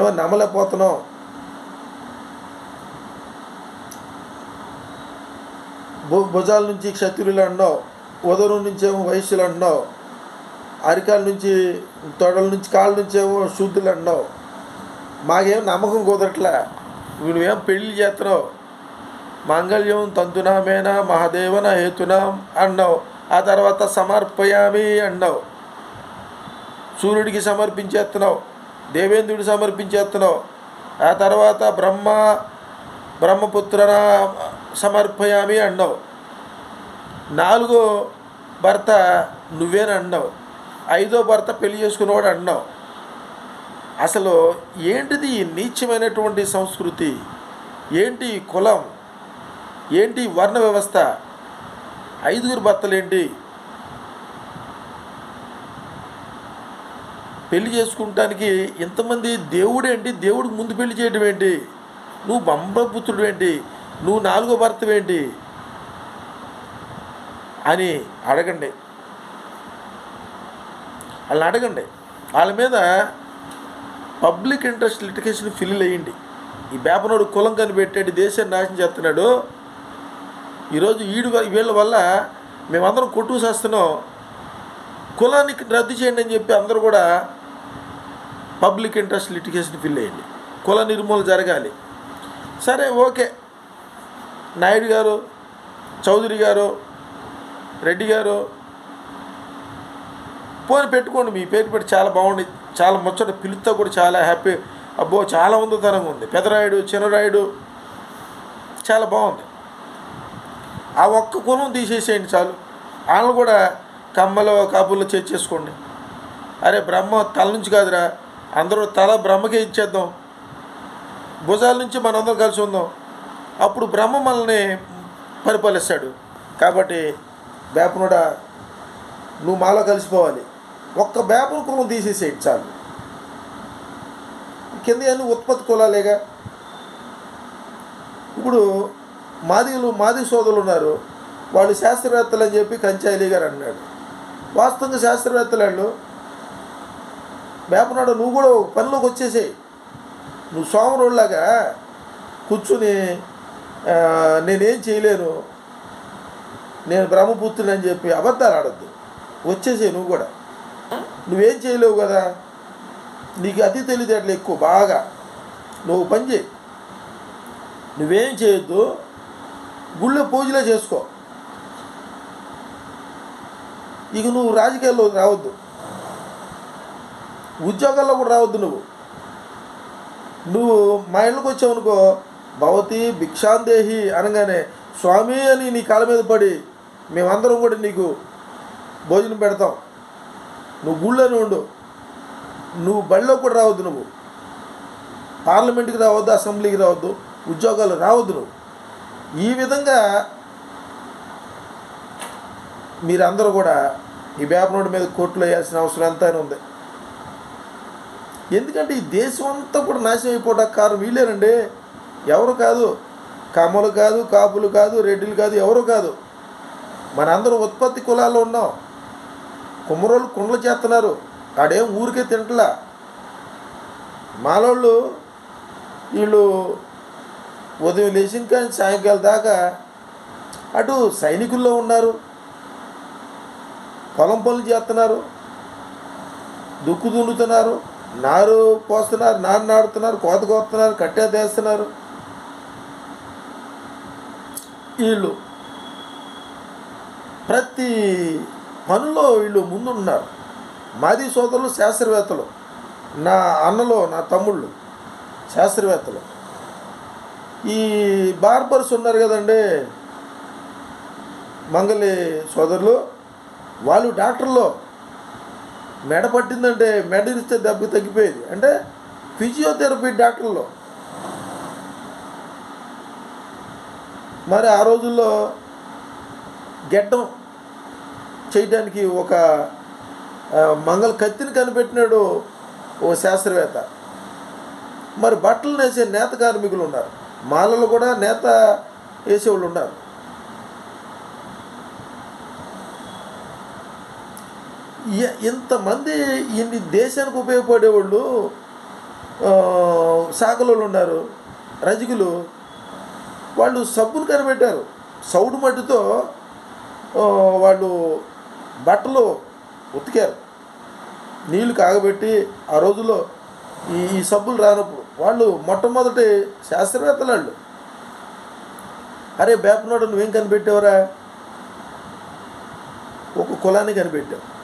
మేమేమో నమ్మలేకపోతున్నాం భు భుజాల నుంచి క్షత్రియులు అంటున్నావు. నుంచి నుంచేమో వయస్సులు అండవు అరికాల నుంచి తొడల నుంచి కాళ్ళ నుంచేమో శుద్ధులు అండవు మాకేం నమ్మకం కుదరట్లే. నువ్వేం పెళ్ళి చేస్తున్నావు. మాంగళ్యం తంతునామేనా మహాదేవన హేతునాం అన్నావు ఆ తర్వాత సమర్పయామి అన్నావు సూర్యుడికి సమర్పించేస్తున్నావు. దేవేంద్రుడు సమర్పించేస్తున్నావు ఆ తర్వాత బ్రహ్మ బ్రహ్మపుత్రన సమర్పయామి అన్నావు. నాలుగో భర్త నువ్వేని అన్నావు. ఐదో భర్త పెళ్ళి చేసుకున్నవాడు అన్నావు. అసలు ఏంటిది ఈ నీచమైనటువంటి సంస్కృతి? ఏంటి కులం? ఏంటి వర్ణ వ్యవస్థ? ఐదుగురు భర్తలేంటి? పెళ్ళి చేసుకుంటానికి ఇంతమంది దేవుడేంటి దేవుడికి ముందు పెళ్ళి చేయడం ఏంటి? నువ్వు బంబపుత్రుడు ఏంటి? నువ్వు నాలుగో భర్తవేంటి అని అడగండి. వాళ్ళని అడగండి. వాళ్ళ మీద పబ్లిక్ ఇంట్రెస్ట్ లిటికేషన్ ఫిల్ అయ్యింది ఈ బేపనోడు కులం కనిపెట్టాడు దేశాన్ని నాశనం చేస్తున్నాడు. ఈరోజు ఈడు వీళ్ళ వల్ల మేమందరం కొట్టుకు చేస్తున్నాం కులానికి రద్దు చేయండి అని చెప్పి అందరూ కూడా పబ్లిక్ ఇంట్రెస్ట్ లిటిగేషన్ ఫిల్ అయ్యింది. కుల నిర్మూలన జరగాలి. సరే ఓకే. నాయుడు గారు చౌదరి గారు రెడ్డి గారు పోని పెట్టుకోండి మీ పేరు పెట్టి చాలా బాగుంది చాలా ముచ్చట పిలుస్తా కూడా చాలా హ్యాపీ. అబ్బో చాలా ఉందతనంగా ఉంది. పెదరాయుడు చిన్నరాయుడు చాలా బాగుంది. ఆ ఒక్క కులం తీసేసేయండి చాలు. వాళ్ళు కూడా కమ్మలో కాపుల్లో చేర్చేసుకోండి. అరే బ్రహ్మ తల నుంచి కాదురా. అందరూ తల బ్రహ్మకే ఇచ్చేద్దాం. భుజాల నుంచి మనందరం కలిసి ఉందాం. అప్పుడు బ్రహ్మ మనల్ని పరిపాలిస్తాడు. కాబట్టి వేపనుడ నువ్వు మాలో కలిసిపోవాలి. ఒక్క బేపన కులం తీసేసేయండి చాలు. కింద అన్ని ఉత్పత్తి కులాలేగా? ఇప్పుడు మాదిలు మాది సోదరులు ఉన్నారు. వాళ్ళు శాస్త్రవేత్తలు అని చెప్పి కంచాయిలి గారు అన్నాడు. వాస్తవంగా శాస్త్రవేత్తలు వాళ్ళు వేపనాడు నువ్వు కూడా పనిలోకి వచ్చేసేయి. నువ్వు సోమరోళ్ళగా కూర్చుని నేనేం చేయలేను. నేను బ్రహ్మపుత్రుని అని చెప్పి అబద్ధాలు ఆడద్దు. వచ్చేసేయి నువ్వు కూడా. నువ్వేం చేయలేవు కదా? నీకు అతి తెలివితేటలు ఎక్కువ బాగా. నువ్వు పని చేయి. నువ్వేం చేయొద్దు. గుళ్ళో పూజలే చేసుకో. ఇక నువ్వు రాజకీయాల్లో రావద్దు. ఉద్యోగాల్లో కూడా రావద్దు నువ్వు. నువ్వు మా ఇళ్ళకి వచ్చావనుకో భవతి భిక్షాందేహి అనగానే స్వామి అని నీ కాళ్ళ మీద పడి మేమందరం కూడా నీకు భోజనం పెడతాం. నువ్వు గుళ్ళోనే ఉండు. నువ్వు బడిలో కూడా రావద్దు నువ్వు. పార్లమెంట్కి రావద్దు అసెంబ్లీకి రావద్దు ఉద్యోగాలు రావద్దు నువ్వు. ఈ విధంగా మీరందరూ కూడా ఈ వేపనోడి మీద కోర్టులో వేయాల్సిన అవసరం ఎంత ఉంది. ఎందుకంటే ఈ దేశం అంతా కూడా నాశనం అయిపోవడానికి కారణం వీళ్ళేనండి. ఎవరు కాదు కమ్మలు కాదు కాపులు కాదు రెడ్డిలు కాదు ఎవరు కాదు. మనందరం ఉత్పత్తి కులాల్లో ఉన్నాం. కుమ్మరోళ్ళు కుండలు చేస్తున్నారు. ఆడేం ఊరికే తింటలా. మాలోళ్ళు వీళ్ళు ఉదయం లేచిన కానీ సాయంకాలం దాకా అటు సైనికుల్లో ఉన్నారు. పొలం పనులు చేస్తున్నారు. దుక్కు దున్నుతున్నారు. నారు పోస్తున్నారు నారు నాడుతున్నారు కోత కోస్తున్నారు కట్టే తీస్తున్నారు. వీళ్ళు ప్రతి పనిలో వీళ్ళు ముందున్నారు. మాది సోదరులు శాస్త్రవేత్తలు. నా అన్నలో నా తమ్ముళ్ళు శాస్త్రవేత్తలు. ఈ బార్బర్స్ ఉన్నారు కదండి మంగళి సోదరులు. వాళ్ళు డాక్టర్లు. మెడ పట్టిందంటే మెడ ఇస్తే దెబ్బ తగ్గిపోయేది. అంటే ఫిజియోథెరపీ డాక్టర్లు. మరి ఆ రోజుల్లో గెడ్డం చేయడానికి ఒక మంగళ కత్తిని కనిపెట్టినాడు ఓ శాస్త్రవేత్త. మరి బట్టలు నేసే నేత కార్మికులు ఉన్నారు. మాలలు కూడా నేత వేసేవాళ్ళు ఉన్నారు. ఇంతమంది ఇన్ని దేశానికి ఉపయోగపడేవాళ్ళు శాఖలో ఉన్నారు రజకులు. వాళ్ళు సబ్బులు కనిపెట్టారు. సౌడు మట్టితో వాళ్ళు బట్టలు ఉతికారు. నీళ్ళు కాగబెట్టి ఆ రోజుల్లో ఈ ఈ సబ్బులు రానప్పుడు వాళ్ళు మొట్టమొదటి శాస్త్రవేత్తలు వాళ్ళు. అరే బేపనాడు నువ్వేం కనిపెట్టావురా? ఒక కులాన్ని కనిపెట్టావు.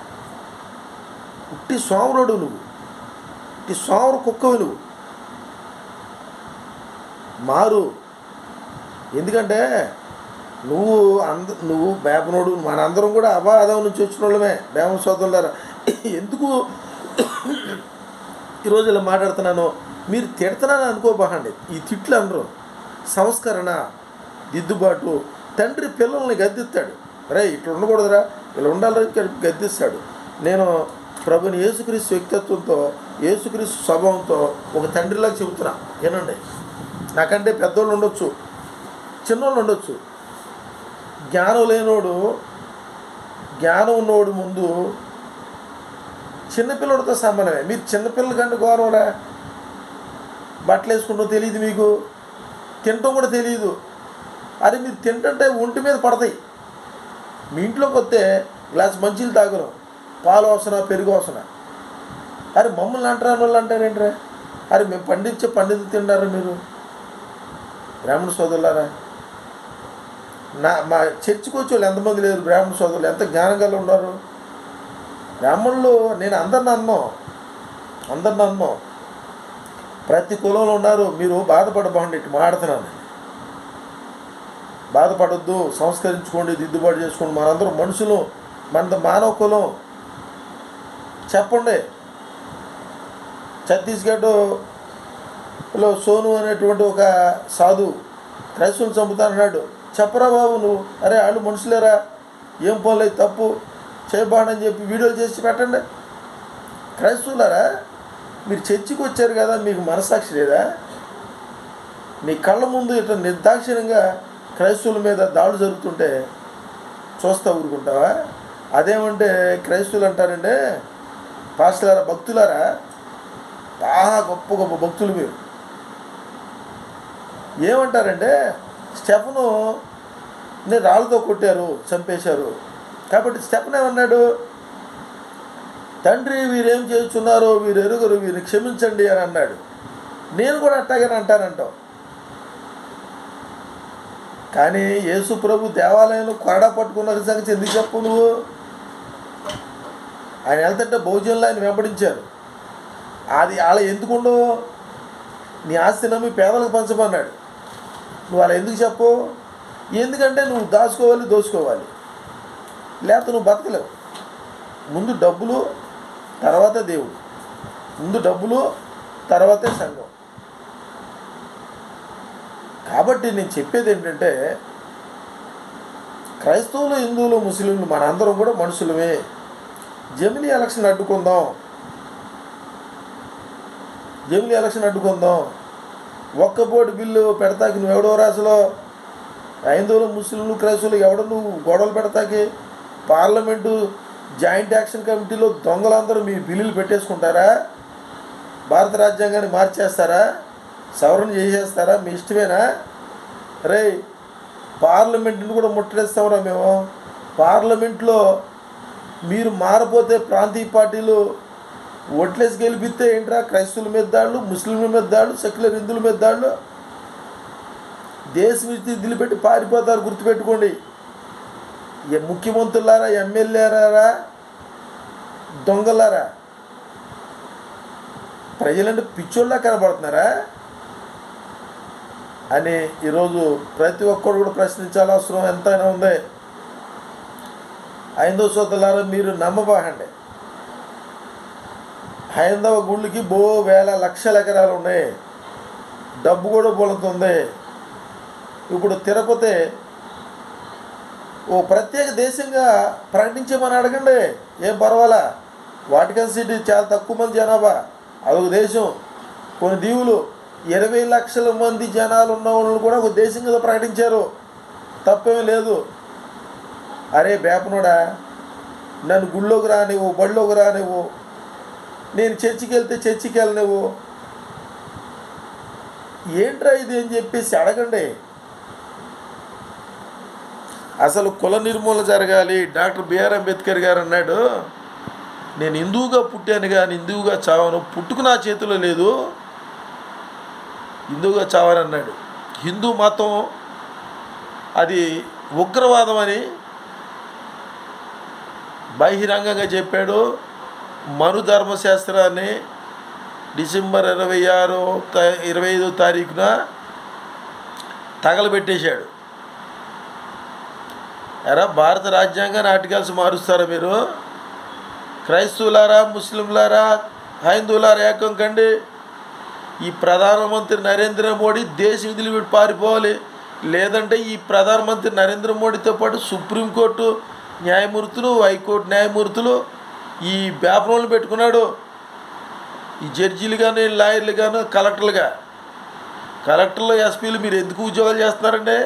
ఉట్టి సోమరుడు నువ్వు. ఉట్టి సోమరు కుక్కవి నువ్వు. మారు. ఎందుకంటే నువ్వు అంద నువ్వు బేపనోడు మనందరం కూడా అబాధం నుంచి వచ్చిన వాళ్ళమే బేమ సోదరులారా. ఎందుకు ఈరోజు ఇలా మాట్లాడుతున్నాను మీరు తిడుతున్నాను అనుకోబాకండి ఈ తిట్లు అనరు సంస్కరణ దిద్దుబాటు తండ్రి పిల్లల్ని గద్దిస్తాడు రే ఇట్లా ఉండకూడదురా. ఇలా ఉండాలి గద్దిస్తాడు. నేను ప్రభుని యేసుక్రీస్తు వ్యక్తిత్వంతో యేసుక్రీస్తు స్వభావంతో ఒక తండ్రిలా చెబుతున్నా. వినండి. నాకంటే పెద్దోళ్ళు ఉండొచ్చు చిన్నోళ్ళు ఉండొచ్చు. జ్ఞానం లేనోడు జ్ఞానం ఉన్నోడు ముందు చిన్నపిల్లడితో సమానమే. మీరు చిన్నపిల్లల కంటే గౌరవరా బట్టలు వేసుకుంటాం తెలియదు మీకు? తినటం కూడా తెలియదు. అది మీరు తింటుంటే ఒంటి మీద పడతాయి. మీ ఇంట్లోకి వస్తే గ్లాస్ మంచిలు తాగరు. పాలు అవసరం పెరుగు అవసరం అరే మమ్మల్ని అంటారా వాళ్ళు అంటారేంట్రా? అరే మేము పండించే పండితులు తింటారా మీరు? బ్రాహ్మణ సోదరులారా నా మా చర్చికి వచ్చే వాళ్ళు ఎంతమంది లేరు బ్రాహ్మణ సోదరులు? ఎంత జ్ఞానం కలిగి ఉన్నారు? బ్రాహ్మణులు నేను అందరిని అన్నో. అందరిని అన్నో. ప్రతి కులంలో ఉన్నారు. మీరు బాధపడబాండి ఇటు మాడుతున్నాను బాధపడొద్దు సంస్కరించుకోండి దిద్దుబాటు చేసుకోండి. మనందరం మనుషులు మన మానవ కులం. చెప్పండి. ఛత్తీస్గఢ్లో సోను అనేటువంటి ఒక సాధు క్రైస్తవులు చంపుతానన్నాడు చెప్పరా బాబు నువ్వు? అరే వాళ్ళు మనుషులేరా? ఏం పోలేదు తప్పు చేయబాడని చెప్పి వీడియోలు చేసి పెట్టండి. క్రైస్తవులారా మీరు చర్చికి వచ్చారు కదా మీకు మనసాక్షి లేదా? మీ కళ్ళ ముందు ఇట్లా నిర్దాక్షిణ్యంగా క్రైస్తవుల మీద దాడులు జరుగుతుంటే చూస్తా ఊరుకుంటావా? అదేమంటే క్రైస్తవులు అంటారంటే పాస్టలారా భక్తులారా? బాగా గొప్ప గొప్ప భక్తులు మీరు. ఏమంటారంటే స్టెఫను నేను రాళ్ళతో కొట్టారు చంపేశారు. కాబట్టి స్టెఫన్ ఏమన్నాడు? తండ్రి వీరేం చేస్తున్నారో వీరు ఎరుగురు వీరిని క్షమించండి అని అన్నాడు. నేను కూడా అట్టాగని అంటానంటావు. కానీ యేసు ప్రభు దేవాలయంలో కొరడా పట్టుకున్న సంగతి ఎందుకు చెప్పు నువ్వు? ఆయన వెళ్తుంటే భోజనంలో ఆయన వెంబడించారు. అది అలా ఎందుకుండో నీ ఆస్తి నమ్మి పేదలకు పంచమన్నాడు. నువ్వు అలా ఎందుకు చెప్పు? ఎందుకంటే నువ్వు దాచుకోవాలి దోచుకోవాలి. లేకపోతే నువ్వు బతకలేవు. ముందు డబ్బులు తర్వాత దేవుడు. ముందు డబ్బులు తర్వాతే సంఘం. కాబట్టి నేను చెప్పేది ఏంటంటే క్రైస్తవులు హిందువులు ముస్లింలు మనందరం కూడా మనుషులమే. జమిలీ ఎలక్షన్ అడ్డుకుందాం. జమిలీ ఎలక్షన్ అడ్డుకుందాం. ఒక్క ఒక్కపోటి బిల్లు పెడతాకి నువ్వెవడో రాసులో? హైందువులు ముస్లింలు క్రైస్తవులు ఎవడో నువ్వు గొడవలు పెడతాకి? పార్లమెంటు జాయింట్ యాక్షన్ కమిటీలో దొంగలందరూ మీ బిల్లులు పెట్టేసుకుంటారా? భారత రాజ్యాంగాన్ని మార్చేస్తారా? సవరణ చేసేస్తారా? మీ ఇష్టమేనా? రే పార్లమెంట్ని కూడా ముట్టడేస్తామరా మేము. పార్లమెంట్లో మీరు మారపోతే ప్రాంతీయ పార్టీలు ఓట్లేసి గెలిపిస్తే ఏంట్రా? క్రైస్తవుల మీద దాళ్ళు ముస్లింల మీద దాడులు సెక్యులర్ హిందువుల మీద దాళ్ళు దేశం ఇచ్చి దిలిపెట్టి పారిపోతారు గుర్తుపెట్టుకోండి. ముఖ్యమంత్రులారా ఎమ్మెల్యేలారా దొంగలారా? ప్రజలంటే పిచ్చోళ్ళ కనబడుతున్నారా? అని ఈరోజు ప్రతి ఒక్కరు కూడా ప్రశ్నించాల్సిన అవసరం ఎంతైనా ఉంది. హైందవ సోదరులారా మీరు నమ్మబాకండి. హైందవ గుళ్ళకి బో వేల లక్షల ఎకరాలు ఉన్నాయి. డబ్బు కూడా పొలుతుంది ఇప్పుడు తిరుపతి ఓ ప్రత్యేక దేశంగా ప్రకటించమని అడగండి. ఏం పర్వాలా? వాటికన్ సిటీ చాలా తక్కువ మంది జనాభా. అదొక దేశం. కొన్ని దీవులు ఇరవై లక్షల మంది జనాలు ఉన్న వాళ్ళని కూడా ఒక దేశంగా ప్రకటించారు. తప్పేమీ లేదు. అరే బేపనుడా నన్ను గుళ్ళోకి రానివ్వు బడిలోకి రానివ్వు నేను చర్చికి వెళ్తే చర్చికి వెళ్ళనివ్వు. ఏంట్రా ఇది అని చెప్పేసి అడగండి. అసలు కుల నిర్మూలన జరగాలి. డాక్టర్ బిఆర్ అంబేద్కర్ గారు అన్నాడు నేను హిందువుగా పుట్టాను కానీ హిందువుగా చావను పుట్టుకు నా చేతిలో లేదు. హిందువుగా చావనన్నాడు. హిందూ మతం అది ఉగ్రవాదం అని బహిరంగంగా చెప్పాడు. మనుధర్మశాస్త్రాన్ని డిసెంబర్ ఇరవై ఆరు ఇరవై ఐదో తారీఖున తగలబెట్టేశాడు. ఎరా భారత రాజ్యాంగాన్ని ఆర్టికల్స్ మారుస్తారా మీరు? క్రైస్తవులారా ముస్లింలారా హైందువులారా ఏకం కండి. ఈ ప్రధానమంత్రి నరేంద్ర మోడీ దేశం వదిలిపెట్టి పారిపోవాలి లేదంటే ఈ ప్రధానమంత్రి నరేంద్ర మోడీతో పాటు సుప్రీంకోర్టు న్యాయమూర్తులు హైకోర్టు న్యాయమూర్తులు ఈ పేపర్లు పెట్టుకున్నాడు. ఈ జడ్జీలు కానీ లాయర్లు కానీ కలెక్టర్లుగా కలెక్టర్లు ఎస్పీలు మీరు ఎందుకు ఉద్యోగాలు చేస్తున్నారండి?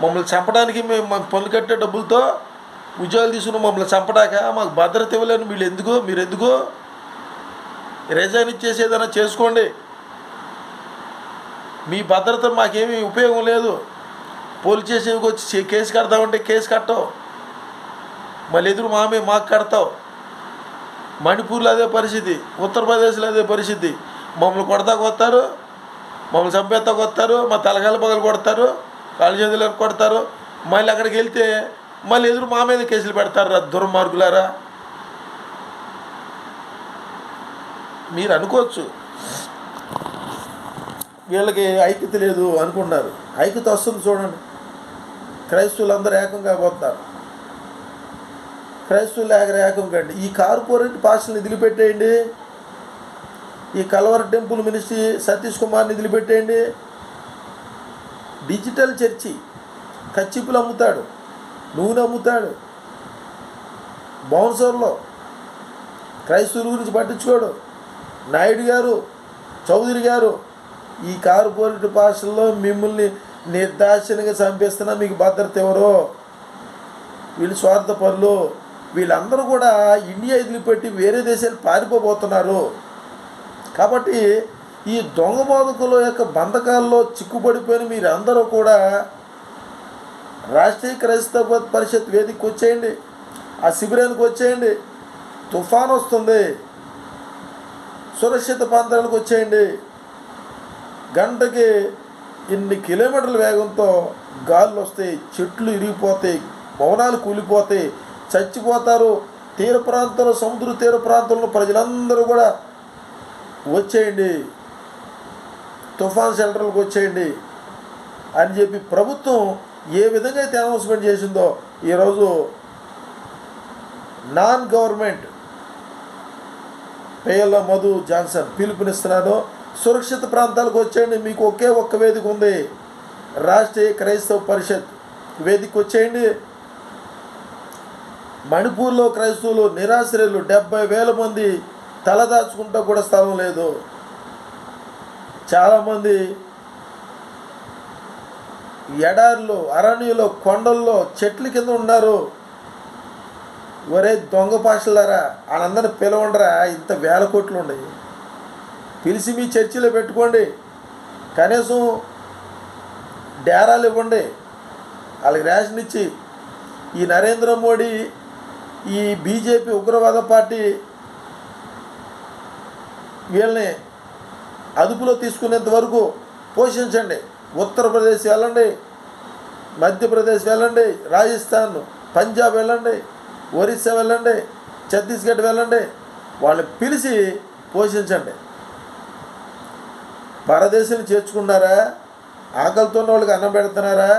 మమ్మల్ని చంపడానికి మేము మాకు పనులు కట్టే డబ్బులతో ఉద్యోగాలు తీసుకుని మమ్మల్ని చంపడాక మాకు భద్రత ఇవ్వలేను. వీళ్ళు ఎందుకు? మీరు ఎందుకు? రిజైన్ ఇచ్చేసి ఏదైనా చేసుకోండి. మీ భద్రత మాకేమీ ఉపయోగం లేదు. పోలీస్ స్టేషన్కి వచ్చి కేసు కడతామంటే కేసు కట్టవు మళ్ళీ ఎదురు మామే మాకు కడతావు మణిపూర్లో అదే పరిస్థితి ఉత్తరప్రదేశ్లో అదే పరిస్థితి. మమ్మల్ని కొడతా కొత్తారు మమ్మల్ని చంపేస్తా కొత్తారు మా తలకాయలు పగలు కొడతారు కాళ్ళు చేతులు కొడతారు. మళ్ళీ అక్కడికి వెళ్తే మళ్ళీ ఎదురు మా మీద కేసులు పెడతారు రా దుర్మార్గులారా? మీరు అనుకోవచ్చు. వీళ్ళకి ఐక్యత లేదు అనుకున్నారు ఐక్యత వస్తుంది చూడండి. క్రైస్తవులు అందరూ ఏకం కాబోతున్నారు క్రైస్తవులు ఏకర కండి. ఈ కార్పొరేట్ పాస్టర్ని వదిలిపెట్టేయండి ఈ కలవర టెంపుల్ మినిస్ట్రీ సతీష్ కుమార్ని పెట్టేయండి డిజిటల్ చర్చి కచ్చిపులు అమ్ముతాడు నూనె అమ్ముతాడు బౌన్సర్లో క్రైస్తవుల గురించి పట్టించుకోడు. నాయుడు గారు చౌదరి గారు ఈ కార్పొరేట్ భాషల్లో మిమ్మల్ని నిర్దాక్షిణ్యంగా చంపేస్తున్నా మీకు భద్రత ఎవరో? వీళ్ళు స్వార్థ పనులు వీళ్ళందరూ కూడా ఇండియా వదిలిపెట్టి వేరే దేశాలు పారిపోబోతున్నారు. కాబట్టి ఈ దొంగ బాధకుల యొక్క బంధకాల్లో చిక్కుపడిపోయిన మీరందరూ కూడా రాష్ట్రీయ క్రైస్తవ పరిషత్ వేదికకి వచ్చేయండి. ఆ శిబిరానికి వచ్చేయండి. తుఫాన్ వస్తుంది. సురక్షిత ప్రాంతాలకు వచ్చేయండి. గంటకి ఇన్ని కిలోమీటర్ల వేగంతో గాలులు వస్తాయి చెట్లు ఇరిగిపోతాయి భవనాలు కూలిపోతాయి. చచ్చిపోతారు. తీర ప్రాంతంలో సముద్ర తీర ప్రాంతంలో ప్రజలందరూ కూడా వచ్చేయండి. తుఫాన్ సెంటర్లకు వచ్చేయండి అని చెప్పి ప్రభుత్వం ఏ విధంగా అయితే అనౌన్స్మెంట్ చేసిందో ఈరోజు నాన్ గవర్నమెంట్ పేల మధు జాన్సన్ పిలుపునిస్తున్నాను సురక్షిత ప్రాంతాలకు వచ్చేయండి. మీకు ఒకే ఒక్క వేదిక ఉంది. రాష్ట్రీయ క్రైస్తవ పరిషత్ వేదిక వచ్చేయండి. మణిపూర్లో క్రైస్తవులు నిరాశ్రయులు డెబ్బై వేల మంది తలదాచుకుంటా కూడా స్థలం లేదు. చాలామంది ఎడారిలో అరణ్యులో కొండల్లో చెట్ల కింద ఉన్నారు. ఒరే దొంగ పాషలారా వాళ్ళందరిని పిలవండరా ఇంత వేల కోట్లు ఉన్నాయి. పిలిచి మీ చర్చిలో పెట్టుకోండి. కనీసం డేరాలు ఇవ్వండి. వాళ్ళకి రేషన్ ఇచ్చి ఈ నరేంద్ర మోడీ ఈ బీజేపీ ఉగ్రవాద పార్టీ వీళ్ళని అదుపులో తీసుకునేంత వరకు పోషించండి. ఉత్తరప్రదేశ్ వెళ్ళండి మధ్యప్రదేశ్ వెళ్ళండి రాజస్థాన్ పంజాబ్ వెళ్ళండి ఒరిస్సా వెళ్ళండి ఛత్తీస్గఢ్ వెళ్ళండి వాళ్ళని పిలిచి పోషించండి. పరదేశం చేర్చుకున్నారా? ఆకలితో ఉన్న వాళ్ళకి అన్నం పెడుతున్నారా?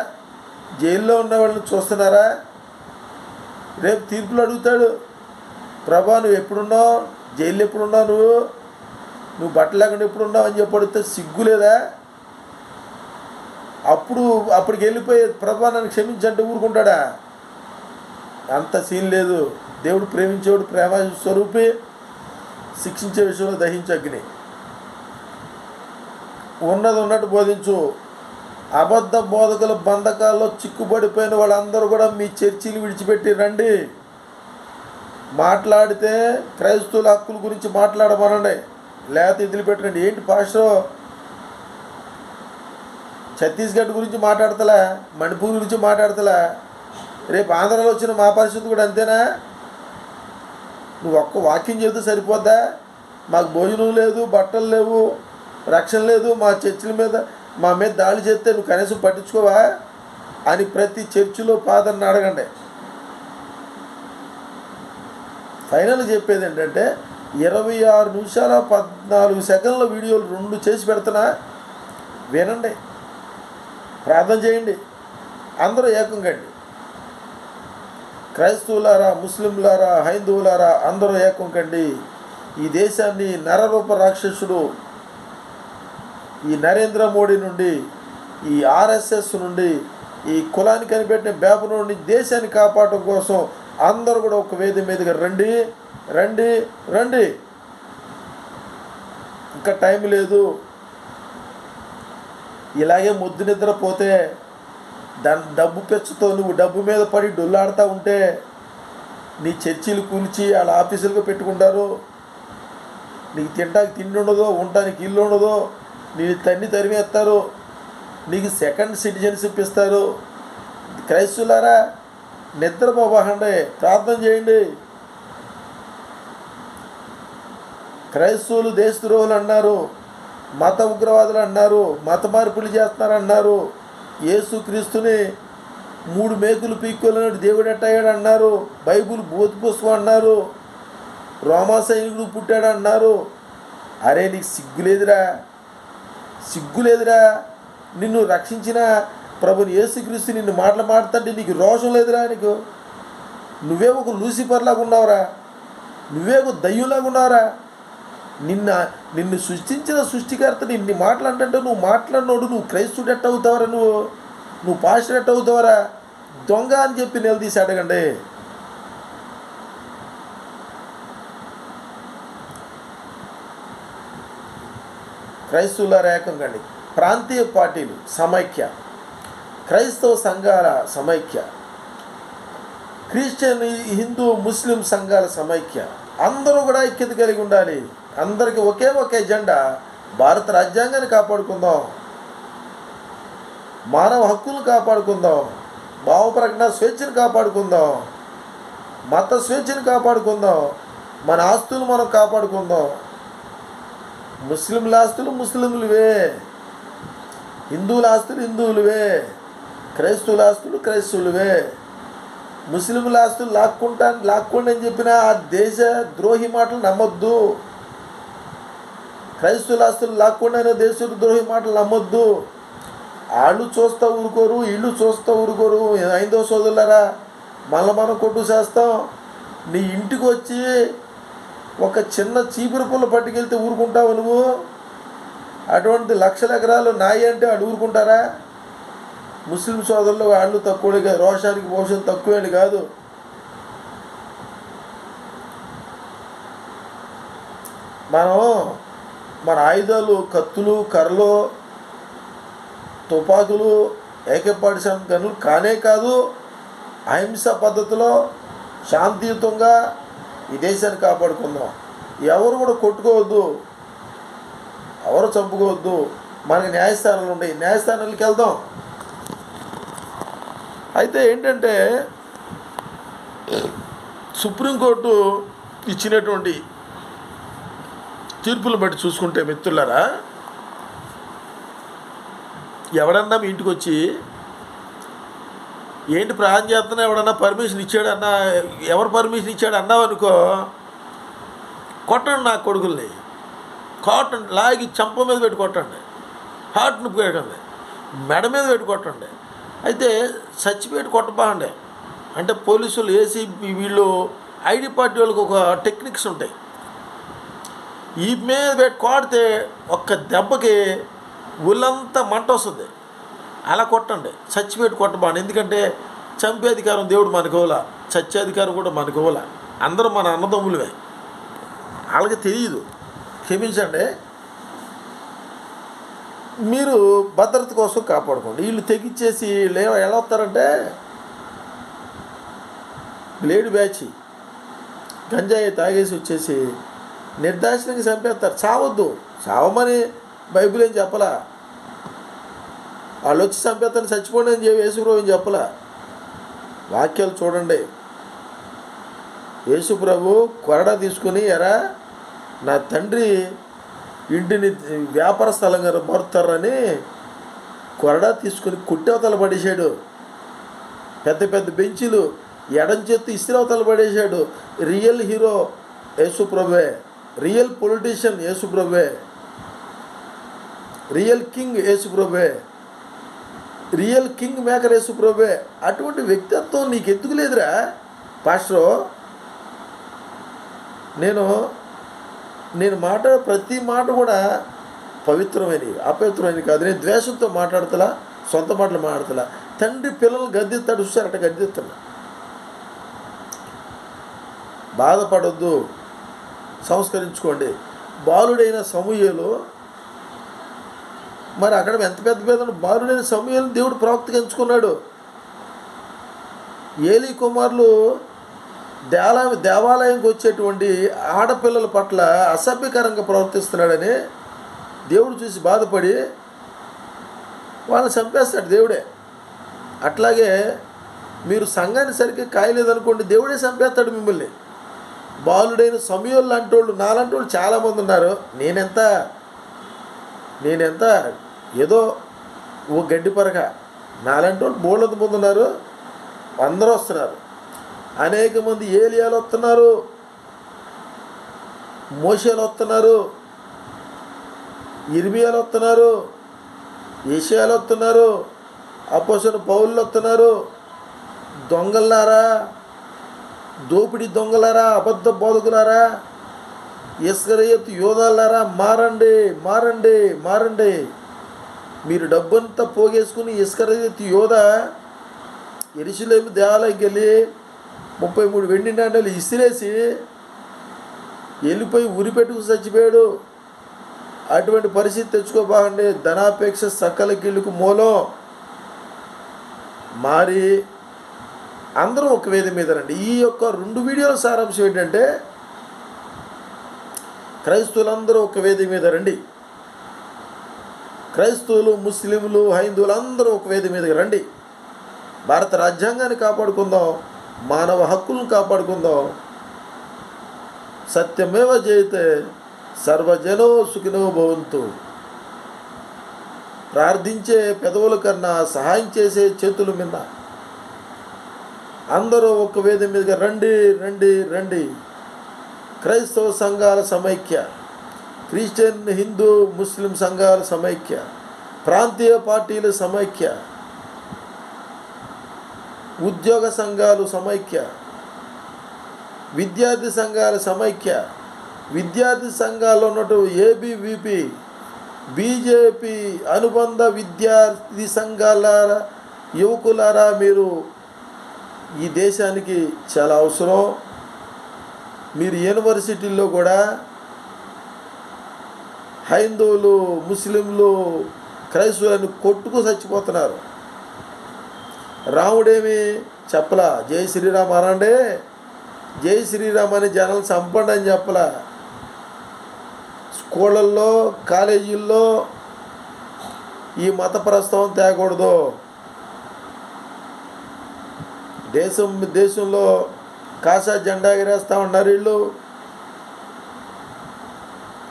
జైల్లో ఉన్న వాళ్ళని చూస్తున్నారా? రేపు తీర్పులు అడుగుతాడు. ప్రభా నువ్వు ఎప్పుడున్నావు? జైలు ఎప్పుడున్నావు నువ్వు? నువ్వు బట్టలు లేకుండా ఎప్పుడున్నావు అని చెప్పి అడిగితే సిగ్గు లేదా? అప్పుడు అప్పటికి వెళ్ళిపోయి ప్రభా నన్ను క్షమించంటే ఊరుకుంటాడా? అంత సీన్ లేదు. దేవుడు ప్రేమించేవాడు ప్రేమ స్వరూపి శిక్షించే విషయంలో దహించగ్ని ఉన్నది ఉన్నట్టు బోధించు. అబద్ధ బోధకుల బంధకాల్లో చిక్కుపడిపోయిన వాళ్ళందరూ కూడా మీ చర్చిలు విడిచిపెట్టి రండి. మాట్లాడితే క్రైస్తవుల హక్కుల గురించి మాట్లాడమనండి. లేకపోతే వదిలిపెట్టండి ఏంటి పాస్టర్? ఛత్తీస్గఢ్ గురించి మాట్లాడతలే? మణిపూర్ గురించి మాట్లాడతలే? రేపు ఆంధ్రాలో వచ్చిన మా పరిస్థితి కూడా అంతేనా? నువ్వు ఒక్క వాక్యం చేస్తే సరిపోద్దా? మాకు భోజనం లేదు బట్టలు లేవు రక్షణ లేదు మా చర్చిల మీద మా మీద దాడి చేస్తే నువ్వు కనీసం పట్టించుకోవా అని ప్రతి చర్చిలో ఫాదర్ని అడగండి. ఫైనల్ చెప్పేది ఏంటంటే ఇరవై ఆరు నిమిషాల పద్నాలుగు సెకండ్ల వీడియోలు రెండు చేసి పెడుతున్నా వినండి ప్రార్థన చేయండి అందరూ ఏకం కండి. క్రైస్తవులారా ముస్లింలారా హైందువులారా అందరూ ఏకం కండి. ఈ దేశాన్ని నరరూప రాక్షసుడు ఈ నరేంద్ర మోడీ నుండి ఈ ఆర్ఎస్ఎస్ నుండి ఈ కులానికి కనిపెట్టిన బేప నుండి దేశాన్ని కాపాడటం కోసం అందరూ కూడా ఒక వేది మీదుగా రండి రండి రండి. ఇంకా టైం లేదు. ఇలాగే ముద్దు నిద్రపోతే దాని డబ్బు పెచ్చుతో నువ్వు డబ్బు మీద పడి డొల్లాడుతూ ఉంటే నీ చర్చీలు కూల్చి వాళ్ళ ఆఫీసులుగా పెట్టుకుంటారు. నీకు తినడానికి తిండి ఉండదు ఉండటానికి ఇల్లు ఉండదు నీ తండ్రి తరిమేస్తారు నీకు సెకండ్ సిటిజన్షిప్ ఇస్తారు. క్రైస్తులారా నిద్రపోబాకండి ప్రార్థన చేయండి. క్రైస్తవులు దేశద్రోహులు అన్నారు మత ఉగ్రవాదులు అన్నారు మత మార్పులు చేస్తున్నారు అన్నారు యేసుక్రీస్తుని మూడు మేకులు పీక్కోలేనాడు దేవుడు ఎట్టయ్యాడు అన్నారు బైబుల్ బోధ పుస్తకం అన్నారు రోమా సైనికుడు పుట్టాడు అన్నారు. అరే నీకు సిగ్గులేదురా. సిగ్గులేదురా. నిన్ను రక్షించిన ప్రభుని యేసుక్రీస్తు నిన్ను మాటలు మాడుతుంటే నీకు రోషం లేదురా నీకు. నువ్వే ఒక లూసిఫర్లాగా ఉన్నావురా. నువ్వే ఒక దయ్యంలాగా ఉన్నావురా. నిన్న నిన్ను సృష్టించిన సృష్టికర్త నిన్ను మాట్లాడంటే నువ్వు మాట్లాడినోడు నువ్వు క్రైస్తుడు ఎట్ట అవుతావరా నువ్వు. నువ్వు పాస్టర్ ఎట్ట అవుతావరా దొంగ అని చెప్పి నిలదీసి అడగండి. క్రైస్తవుల రేఖం కండి. ప్రాంతీయ పార్టీలు సమైక్య. క్రైస్తవ సంఘాల సమైక్య. క్రిస్టియన్ హిందూ ముస్లిం సంఘాల సమైక్య. అందరూ కూడా ఐక్యత కలిగి ఉండాలి. అందరికీ ఒకే ఒక ఎజెండా భారత రాజ్యాంగాన్ని కాపాడుకుందాం. మానవ హక్కులను కాపాడుకుందాం. భావ ప్రకటన స్వేచ్ఛను కాపాడుకుందాం. మత స్వేచ్ఛను కాపాడుకుందాం. మన ఆస్తులు మనం కాపాడుకుందాం. ముస్లింల ఆస్తులు ముస్లింలువే. హిందువుల ఆస్తులు హిందువులువే. క్రైస్తవుల ఆస్తులు క్రైస్తవులువే. ముస్లింల ఆస్తులు లాక్కుంటా లాక్కోండి అని చెప్పిన ఆ దేశ ద్రోహి మాటలు నమ్మొద్దు. క్రైస్తవుల ఆస్తులు లాక్కోండి అనే దేశ ద్రోహి మాటలు నమ్మొద్దు. వాళ్ళు చూస్తూ ఊరుకోరు ఇళ్ళు చూస్తూ ఊరుకోరు. ఐదో సోదరులరా మళ్ళీ మనం కొట్టు చేస్తాం నీ ఇంటికి వచ్చి ఒక చిన్న చీపురు పుల్ల పట్టుకెళ్తే ఊరుకుంటావు నువ్వు? అటువంటి లక్షల ఎకరాలు నాయి అంటే వాళ్ళు ఊరుకుంటారా? ముస్లిం సోదరులు వాళ్ళు తక్కువగా రోషానికి పోషణ తక్కువేది కాదు. మనం మన ఆయుధాలు కత్తులు కర్రలు తుపాకులు ఏకపాటి గనులు కానే కాదు అహింస పద్ధతిలో శాంతియుతంగా ఈ దేశాన్ని కాపాడుకుందాం. ఎవరు కూడా కొట్టుకోవద్దు. ఎవరు చంపుకోవద్దు. మనకి న్యాయస్థానాలు ఉన్నాయి. న్యాయస్థానాలకి వెళ్దాం. అయితే ఏంటంటే సుప్రీంకోర్టు ఇచ్చినటువంటి తీర్పులు బట్టి చూసుకుంటే మిత్రులరా ఎవడన్నా మీ ఇంటికి వచ్చి ఏంటి ప్రాణం చేస్తున్నా? ఎవడన్నా పర్మిషన్ ఇచ్చాడు అన్నా? ఎవరు పర్మిషన్ ఇచ్చాడు అన్నావు అనుకో కొట్టండి నా కొడుకుల్ని. కాటన్ లాగి చంప మీద పెట్టి కొట్టండి. హార్ట్ను పెట్టండి మెడ మీద పెట్టి కొట్టండి. అయితే చచ్చిపెట్టి కొట్టబాండి అంటే పోలీసులు ఏసీపీ వీళ్ళు ఐడి పార్టీ వాళ్ళకి ఒక టెక్నిక్స్ ఉంటాయి. ఈ మీద పెట్టి కొడితే ఒక్క దెబ్బకి ఒళ్ళంతా మంట వస్తుంది. అలా కొట్టండి. చచ్చిపెట్టి కొట్టబాను. ఎందుకంటే చంపే అధికారం దేవుడు మనకోలా చచ్చే అధికారం కూడా మనకోలా అందరూ మన అన్నదమ్ములమే వాళ్ళకి తెలియదు క్షమించండి. మీరు భద్రత కోసం కాపాడుకోండి. వీళ్ళు తెగిచ్చేసి వీళ్ళు ఎలా వస్తారంటే బ్లేడ్ బ్యాచ్ గంజాయి తాగేసి వచ్చేసి నిర్దాక్షిణ్యంగా చంపేస్తారు. చావద్దు. చావమని బైబిల్ ఏం చెప్పలా? వాళ్ళు వచ్చి చంపేస్తాను చచ్చిపోండి అని చెప్పి యేసుప్రభు అని చెప్పలే? వాక్యాలు చూడండి. యేసుప్రభు కొరడా తీసుకుని ఎరా నా తండ్రి ఇంటిని వ్యాపార స్థలంగా మారుతారని కొరడా తీసుకుని కుట్టవతల పడేశాడు. పెద్ద పెద్ద బెంచీలు ఎడం చేతి ఇస్త్రవతలు పడేశాడు. రియల్ హీరో యేసుప్రభే రియల్ పొలిటీషియన్ యేసుప్రభే రియల్ కింగ్ యేసుప్రభే రియల్ కింగ్ మేకర్ యేసుప్రభే అటువంటి వ్యక్తిత్వం నీకు ఎందుకు లేదురా? పాస్టరు నేను నేను మాట్లాడే ప్రతి మాట కూడా పవిత్రమైనవి అపవిత్రమైనవి కాదు. నేను ద్వేషంతో మాట్లాడతలా సొంత మాటలు మాట్లాడతలా. తండ్రి పిల్లలు గద్దెత్తాడు చూసారట గద్దెత్తున్నా బాధపడొద్దు సంస్కరించుకోండి. బాలుడైన సమూహలో మరి అక్కడ ఎంత పెద్ద పెద్ద బాలుడైన సమయంలో దేవుడు ప్రవక్తగా ఎంచుకున్నాడు. ఏలి కుమారులు దేవాలయం దేవాలయంకి వచ్చేటువంటి ఆడపిల్లల పట్ల అసభ్యకరంగా ప్రవర్తిస్తున్నాడని దేవుడు చూసి బాధపడి వాళ్ళని చంపేస్తాడు దేవుడే. అట్లాగే మీరు సంఘాన్ని సరిగ్గా కాయలేదనుకోండి దేవుడే చంపేస్తాడు మిమ్మల్ని. బాలుడైన సమయంలో లాంటి వాళ్ళు నాలాంటి వాళ్ళు చాలామంది ఉన్నారు. నేనెంత నేనెంత ఏదో ఓ గడ్డి పరక నాలాంటి వాళ్ళు బోళ్ళంత అందరూ వస్తున్నారు. అనేక మంది ఏలియాలు వస్తున్నారు. మోషేలు వస్తున్నారు. ఇర్మియాలు వస్తున్నారు. ఏషియాలు వస్తున్నారు. అపోసన పౌరులు వస్తున్నారు. దొంగలారా దోపిడి దొంగలారా అబద్ధ బోధకులారా? ఇస్కరయత్ యోధాలారా మారండి మారండి మారండి. మీరు డబ్బంతా పోగేసుకుని ఇస్కరయత్ యోధ ఎరిశిలేమి దేవాలయంకి వెళ్ళి ముప్పై మూడు వెండి నాణ్యాలు ఇసిరేసి వెళ్ళిపోయి ఉరి పెట్టుకు చచ్చిపోయాడు. అటువంటి పరిస్థితి తెచ్చుకోబాగండి ధనాపేక్ష సకల గిళ్ళకు మూలం. మారి అందరం ఒక వేద మీద రండి. ఈ యొక్క రెండు వీడియోల సారాంశం ఏంటంటే క్రైస్తవులందరూ ఒక వేది మీద రండి. క్రైస్తవులు ముస్లింలు హైందువులు అందరూ ఒక వేది మీదకి రండి. భారత రాజ్యాంగాన్ని కాపాడుకుందాం మానవ హక్కులను కాపాడుకుందాం. సత్యమేవ జయితే సర్వజనో సుఖినో భవంతు. ప్రార్థించే పెదవుల కన్నా సహాయం చేసే చేతుల మీద అందరూ ఒక వేది మీదుగా రండి రండి రండి. క్రైస్తవ సంఘాల సమైక్య. క్రిస్టియన్ హిందూ ముస్లిం సంఘాల సమైక్య ప్రాంతీయ పార్టీల సమైక్య ఉద్యోగ సంఘాలు సమైక్య విద్యార్థి సంఘాల సమైక్య విద్యార్థి సంఘాల్లో ఉన్నట్టు ఏబీవీపీ బీజేపీ అనుబంధ విద్యార్థి సంఘాల యువకులారా మీరు ఈ దేశానికి చాలా అవసరం. మీరు యూనివర్సిటీల్లో కూడా హైందవులు ముస్లింలు క్రైస్తవులను కొట్టుకు చచ్చిపోతున్నారు. రాముడేమి చెప్పలా? జై శ్రీరామ్ అనండే జై శ్రీరామ్ అని జనాలు చంపండి అని చెప్పలా? స్కూళ్ళల్లో కాలేజీల్లో ఈ మత ప్రస్తావం తేకూడదు. దేశం దేశంలో కాసా జెండా ఎగరేస్తా ఉన్నారు వీళ్ళు.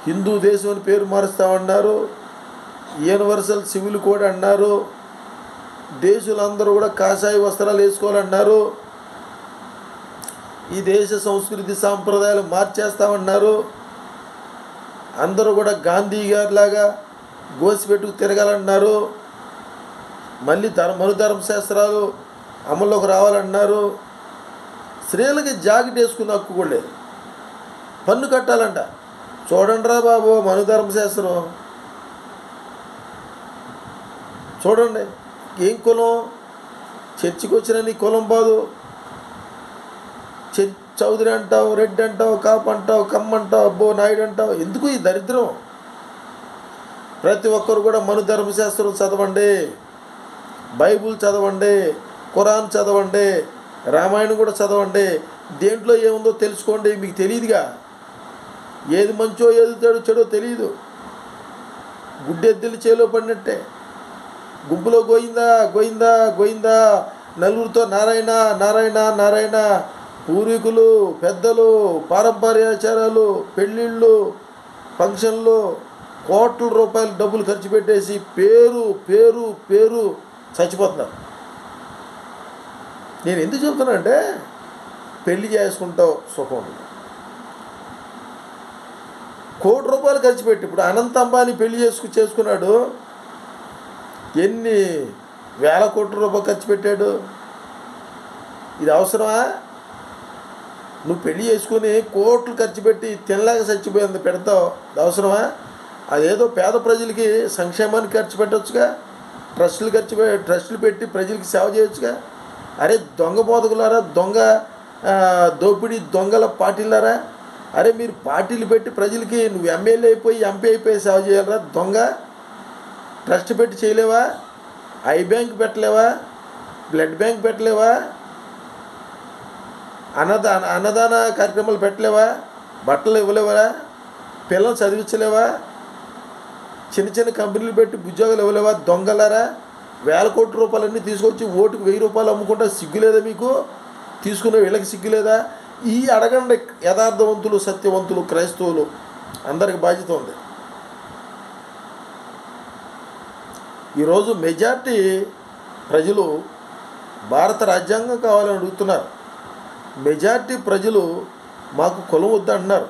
హిందూ దేశం అని పేరు మారుస్తామన్నారు. యూనివర్సల్ సివిల్ కోడ్ అన్నారు. దేశులందరూ కూడా కాషాయ వస్త్రాలు వేసుకోవాలన్నారు. ఈ దేశ సంస్కృతి సాంప్రదాయాలు మార్చేస్తామన్నారు. అందరూ కూడా గాంధీ గారిలాగా గోసిపెట్టుకు తిరగాలన్నారు. మళ్ళీ ధర్మ మనుధర్మ శాస్త్రాలు అమల్లోకి రావాలన్నారు. స్త్రీలకి జాకెట్ వేసుకున్న హక్కు కూడా లేదు. పన్ను కట్టాలంట. చూడండి రా బాబు మనుధర్మ శాస్త్రం. చూడండి ఏం కులం? చర్చికి వచ్చిన నీ కులం బాదు. చర్ చౌదరి అంటావు రెడ్డి అంటావు కాపు అంటావు కమ్మ అంటావు అబ్బో నాయుడు అంటావు. ఎందుకు ఈ దరిద్రం? ప్రతి ఒక్కరు కూడా మను ధర్మశాస్త్రం చదవండి. బైబుల్ చదవండి. ఖురాన్ చదవండి. రామాయణం కూడా చదవండి. దేంట్లో ఏముందో తెలుసుకోండి మీకు తెలియదుగా. ఏది మంచో ఏది చెడో తెలియదు గుడ్డెద్దులు చేలో పడినట్టే. గుంపులో గోయిందా గోయిందా గోయిందా? నలుగురితో నారాయణ నారాయణ నారాయణ. పూర్వీకులు పెద్దలు పారంపర్యాచారాలు పెళ్ళిళ్ళు ఫంక్షన్లు కోట్ల రూపాయలు డబ్బులు ఖర్చు పెట్టేసి పేరు పేరు పేరు చచ్చిపోతున్నారు. నేను ఎందుకు చెప్తున్నానంటే పెళ్ళి చేసుకుంటావు సుఖం కోటి రూపాయలు ఖర్చు పెట్టి ఇప్పుడు అనంత అంబానీ పెళ్ళి చేసుకు చేసుకున్నాడు. ఎన్ని వేల కోట్ల రూపాయలు ఖర్చు పెట్టాడు. ఇది అవసరమా? నువ్వు పెళ్ళి చేసుకుని కోట్లు ఖర్చు పెట్టి తినలేక చచ్చిపోయింది పెడతావు. ఇది అవసరమా? అదేదో పేద ప్రజలకి సంక్షేమానికి ఖర్చు పెట్టవచ్చుగా ట్రస్టులు ఖర్చు ట్రస్టులు పెట్టి ప్రజలకి సేవ చేయొచ్చుగా. అరే దొంగ బోధకులారా దొంగ దోపిడీ దొంగల పార్టీలారా అరే మీరు పార్టీలు పెట్టి ప్రజలకి నువ్వు ఎమ్మెల్యే అయిపోయి ఎంపీ అయిపోయి సేవ చేయాలరా దొంగ. ట్రస్ట్ పెట్టి చేయలేవా? ఐ బ్యాంక్ పెట్టలేవా? బ్లడ్ బ్యాంక్ పెట్టలేవా? అన్నదాన అన్నదాన కార్యక్రమాలు పెట్టలేవా? బట్టలు ఇవ్వలేవా? పిల్లలు చదివించలేవా? చిన్న చిన్న కంపెనీలు పెట్టి ఉద్యోగాలు ఇవ్వలేవా? దొంగలారా? వేల కోట్ల రూపాయలన్నీ తీసుకొచ్చి ఓటుకు వెయ్యి రూపాయలు అమ్ముకుంటా సిగ్గులేదా మీకు? తీసుకునే వీళ్ళకి సిగ్గులేదా? ఈ అడగండి యథార్థవంతులు సత్యవంతులు క్రైస్తవులు. అందరికి బాధ్యత ఉంది. ఈరోజు మెజార్టీ ప్రజలు భారత రాజ్యాంగం కావాలని అడుగుతున్నారు. మెజార్టీ ప్రజలు మాకు కులం వద్దంటున్నారు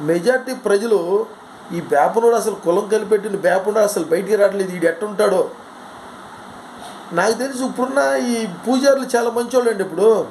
మెజార్టీ ప్రజలు ఈ బేపనుడు అసలు కులం కలిపెట్టిన బేపనుడు అసలు బయటికి రావట్లేదు. ఈడు ఎట్టుంటాడో నాకు తెలిసి ఇప్పుడున్న ఈ పూజారులు చాలా మంచోళ్ళు అండి ఇప్పుడు.